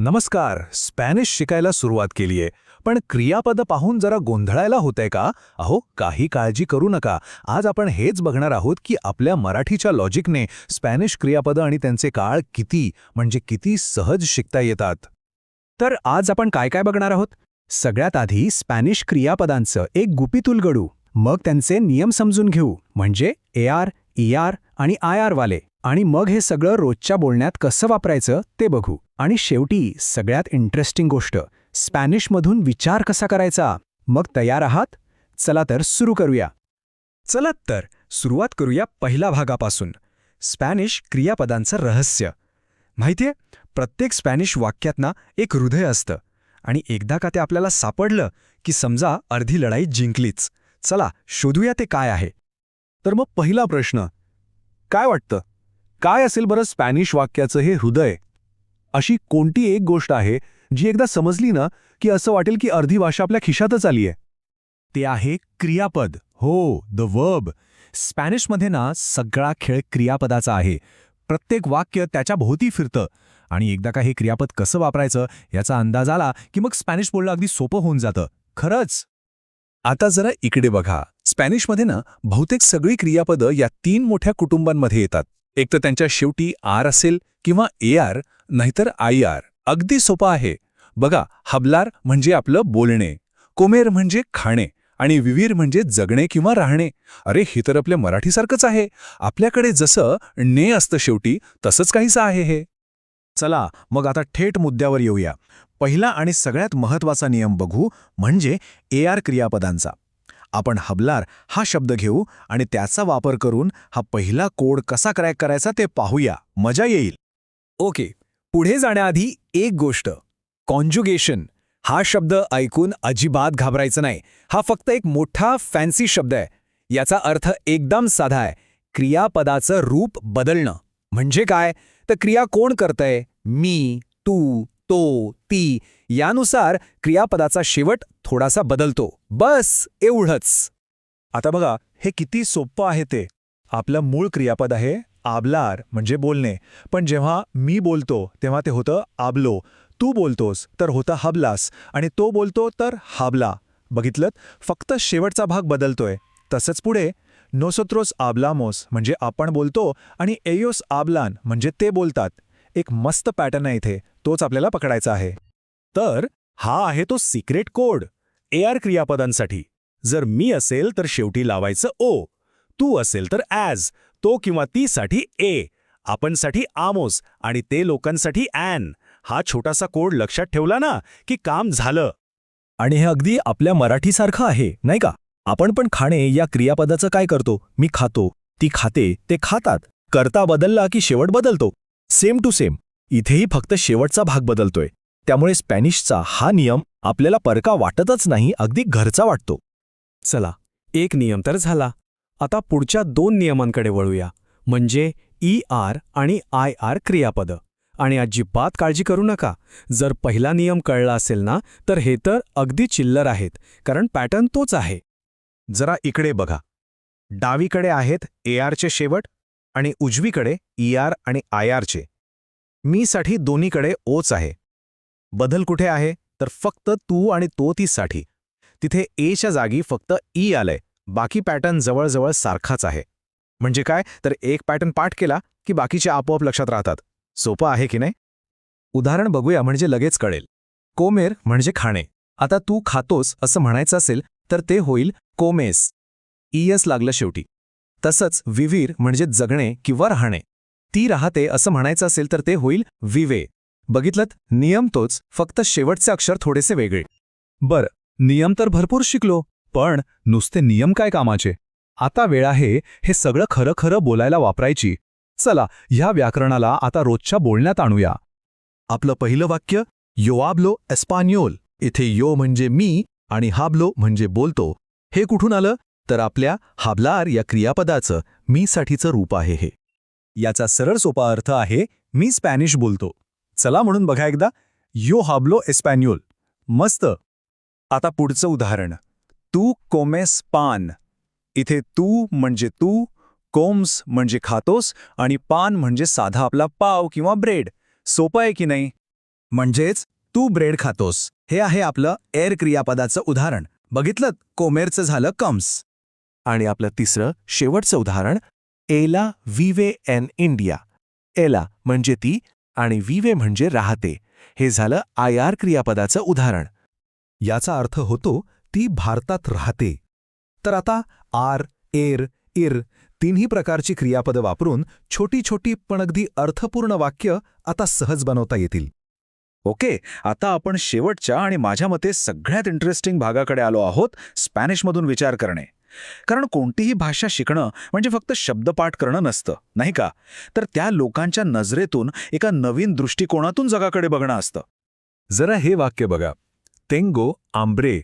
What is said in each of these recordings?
नमस्कार स्पॅनिश शिकायला सुरुवात केलीये. पण क्रियापद पाहून जरा गोंधळायला होतंय का? अहो काही काळजी करू नका. आज आपण हेच बघणार आहोत की आपल्या मराठीच्या लॉजिकने स्पॅनिश क्रियापद आणि त्यांचे काळ किती म्हणजे किती सहज शिकता येतात. तर आज आपण काय काय बघणार आहोत? सगळ्यात आधी स्पॅनिश क्रियापदांचं एक गुपित उलगडू मग त्यांचे नियम समजून घेऊ. म्हणजे ए आर ई आर आणि आय आर वाले. आणि मग हे सगळं रोजच्या बोलण्यात कसं वापरायचं ते बघू. आणि शेवटी सगळ्यात इंटरेस्टिंग गोष्ट स्पॅनिशमधून विचार कसा करायचा? मग तयार आहात? चला तर सुरू करूया. चला तर सुरुवात करूया पहिल्या भागापासून. स्पॅनिश क्रियापदांचं रहस्य. माहितीये? प्रत्येक स्पॅनिश वाक्यात ना एक हृदय असतं. आणि एकदा का ते आपल्याला सापडलं की समजा अर्धी लढाई जिंकलीच. चला शोधूया ते काय आहे. तर मग पहिला प्रश्न. काय वाटतं? काय असेल बरं स्पॅनिश वाक्याचं हे हृदय? अशी कोणती एक गोष्ट आहे जी एकदा समजली ना की असं वाटेल की अर्धी भाषा आपल्या खिशातच आलीये? ते आहे क्रियापद. हो द वर्ब स्पॅनिशमध्ये ना सगळा खेळ क्रियापदाचा आहे. प्रत्येक वाक्य त्याच्या भोवती फिरतं. आणि एकदा का हे क्रियापद कसं वापरायचं याचा अंदाज आला की मग स्पॅनिश बोलणं अगदी सोपं होऊन जातं. खरंच? आता जरा इकडे बघा. स्पॅनिशमध्ये ना बहुतेक सगळी क्रियापदं या तीन मोठ्या कुटुंबांमध्ये येतात. एक तर त्यांच्या शेवटी आर असेल किंवा ए आर नाहीतर आय आर. अगदी सोपं आहे. बघा हबलार म्हणजे आपलं बोलणे कोमेर म्हणजे खाणे आणि विवीर म्हणजे जगणे किंवा राहणे. अरे हे तर आपल्या मराठीसारखंच आहे. आपल्याकडे जसं ने असतं शेवटी तसंच काहीसं आहे हे. चला मग आता थेट मुद्द्यावर येऊया. पहिला आणि सगळ्यात महत्त्वाचा नियम बघू म्हणजे ए आर क्रियापदांचा. आपण हबलार हा शब्द घेऊ आणि त्याचा वापर करून हा पहिला कोड कसा क्रॅक करायचा ते पाहूया. मजा येईल. ओके. पुढे जाण्याआधी एक गोष्ट. कॉन्जुगेशन. हा शब्द ऐकून अजिबात घाबरायचं नाही. हा फक्त एक मोठा फॅन्सी शब्द आहे. याचा अर्थ एकदम साधा आहे. क्रियापदाचं रूप बदलणं. म्हणजे काय? तर क्रिया कोण करतंय? मी तू तो ती. यानुसार क्रियापदाचा शेवट थोडासा बदलतो. बस एवढंच. आता बघा हे किती सोपं आहे ते. आपलं मूळ क्रियापद आहे आबलार म्हणजे बोलणे. पण जेव्हा मी बोलतो तेव्हा ते होतं आबलो. तू बोलतोस तर होतं हबलास. आणि तो बोलतो तर हाबला. बघितलं फक्त शेवटचा भाग बदलतोय. तसंच पुढे. नोसोत्रोस आबलामोस म्हणजे आपण बोलतो आणि एयोस आबलान म्हणजे ते बोलतात. एक मस्त पॅटर्न आहे इथे. तोच आपल्याला पकडायचा आहे. तर हा आहे तो सिक्रेट कोड ए आर क्रियापदांसाठी. जर मी असेल तर शेवटी लावायचं ओ तू असेल तर ॲज तो किंवा तीसाठी ए आपणसाठी आमोस आणि ते लोकांसाठी ॲन हा छोटासा कोड लक्षात ठेवला ना की काम झालं. आणि हे अगदी आपल्या मराठीसारखं आहे नाही का? आपण पण खाणे या क्रियापदाचं काय करतो? मी खातो. ती खाते ते खातात. करता बदलला की शेवट बदलतो. Same to same. इथेही फक्त शेवटचा भाग बदलतोय. त्यामुळे स्पॅनिशचा हा नियम आपल्याला परका वाटतच नाही अगदी घरचा वाटतो. चला एक नियम तर झाला. आता पुढच्या दोन नियमांकडे वळूया. म्हणजे ई आर आणि आय आर क्रियापद. आणि अजिबात काळजी करू नका. जर पहिला नियम कळला असेल ना तर हे तर अगदी चिल्लर आहेत कारण पॅटर्न तोच आहे. जरा इकडे बघा. डावीकडे आहेत ए आरचे शेवट आणि उजवीकडे ई आर आणि आय आरचे मीसाठी दोन्हीकडे ओच आहे. बदल कुठे आहे? तर फक्त तू आणि तो तीसाठी तिथे एच्या जागी फक्त ई आलंय. बाकी पॅटर्न जवळजवळ सारखाच आहे. म्हणजे काय? तर एक पॅटर्न पाठ केला की बाकीचे आपोआप लक्षात राहतात. सोपं आहे की नाही? उदाहरण बघूया म्हणजे लगेच कळेल. कोमेर म्हणजे खाणे. आता तू खातोस असं म्हणायचं असेल तर ते होईल कोमेस. ईएस लागलं शेवटी. तसंच विवीर म्हणजे जगणे किंवा राहणे. ती राहते असं म्हणायचं असेल तर ते होईल विवे. बघितलत? नियम तोच फक्त शेवटचे अक्षर थोडेसे वेगळे. बर नियम तर भरपूर शिकलो पण नुसते नियम काय कामाचे? आता वेळ आहे हे सगळं खरं खरं बोलायला वापरायची. चला ह्या व्याकरणाला आता रोजच्या बोलण्यात आणूया. आपलं पहिलं वाक्य योआब्लो एस्पान्योल. इथे यो म्हणजे मी आणि हाबलो म्हणजे बोलतो. हे कुठून आलं? तर आपल्या हाबलार या क्रियापदाचं मी साठीचं रूप आहे हे. याचा सरळ सोपा अर्थ आहे मी स्पॅनिश बोलतो. चला म्हणून बघा एकदा. यो हाबलो एस्पॅन्योल मस्त. आता पुढचं उदाहरण. तू कोमेस पान इथे तू म्हणजे तू कोम्स म्हणजे खातोस आणि पान म्हणजे साधा आपला पाव किंवा ब्रेड सोपं आहे की नाही? म्हणजेच तू ब्रेड खातोस. हे आहे आपलं एर क्रियापदाचं उदाहरण. बघितलं कोमेरचं झालं कम्स आणि आपलं तिसरं शेवटचं उदाहरण एला विवे एन इंडिया. एला म्हणजे ती आणि विवे म्हणजे राहते. हे झालं आय आर क्रियापदाचं उदाहरण. याचा अर्थ होतो ती भारतात राहते. तर आता आर एर इर तिन्ही प्रकारची क्रियापदं वापरून छोटी छोटी पण अगदी अर्थपूर्ण वाक्य आता सहज बनवता येतील. ओके आता आपण शेवटच्या आणि माझ्या मते सगळ्यात इंटरेस्टिंग भागाकडे आलो आहोत स्पॅनिशमधून विचार करणे. कारण कोणतीही भाषा शिकणं म्हणजे फक्त शब्दपाठ करणं नसतं नाही का? तर त्या लोकांच्या नजरेतून एका नवीन दृष्टिकोनातून जगाकडे बघणं असतं. जरा हे वाक्य बघा. तेंगो आंब्रे.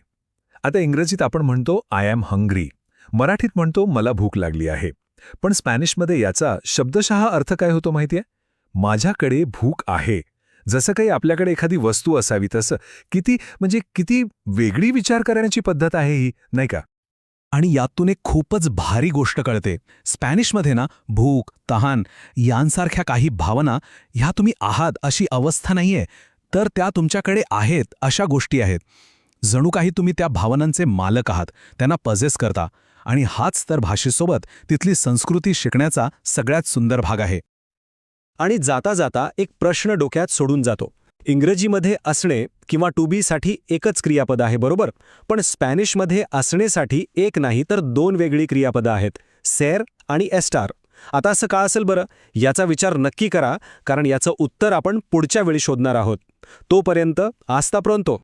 आता इंग्रजीत आपण म्हणतो आय एम हंग्री. मराठीत म्हणतो मला भूक लागली आहे. पण स्पॅनिशमध्ये याचा शब्दशः अर्थ काय होतो माहितीये माझ्याकडे भूक आहे. जसं काही आपल्याकडे एखादी वस्तू असावी तसं किती म्हणजे किती वेगळी विचार करण्याची पद्धत आहे ही नाही का? आणि यातून एक खूपच भारी गोष्ट कळते. स्पॅनिशमध्ये ना भूक तहान यांसारख्या काही भावना ह्या तुम्ही आहात अशी अवस्था नाहीये तर त्या तुमच्याकडे आहेत अशा गोष्टी आहेत. जणू काही तुम्ही त्या भावनांचे मालक आहात त्यांना पजेस करता आणि हाच तर भाषेसोबत तिथली संस्कृती शिकण्याचा सगळ्यात सुंदर भाग आहे. आणि जाता जाता एक प्रश्न डोक्यात सोडून जातो. इंग्रजीमध्ये असणे किंवा टू बीसाठी एकच क्रियापद आहे बरोबर? पण स्पॅनिशमध्ये असणेसाठी एक नाही तर दोन वेगळी क्रियापदं आहेत सेर आणि एस्टार आता असं का असेल बरं? याचा विचार नक्की करा कारण याचं उत्तर आपण पुढच्या वेळी शोधणार आहोत. तोपर्यंत आस्ता प्रोंतो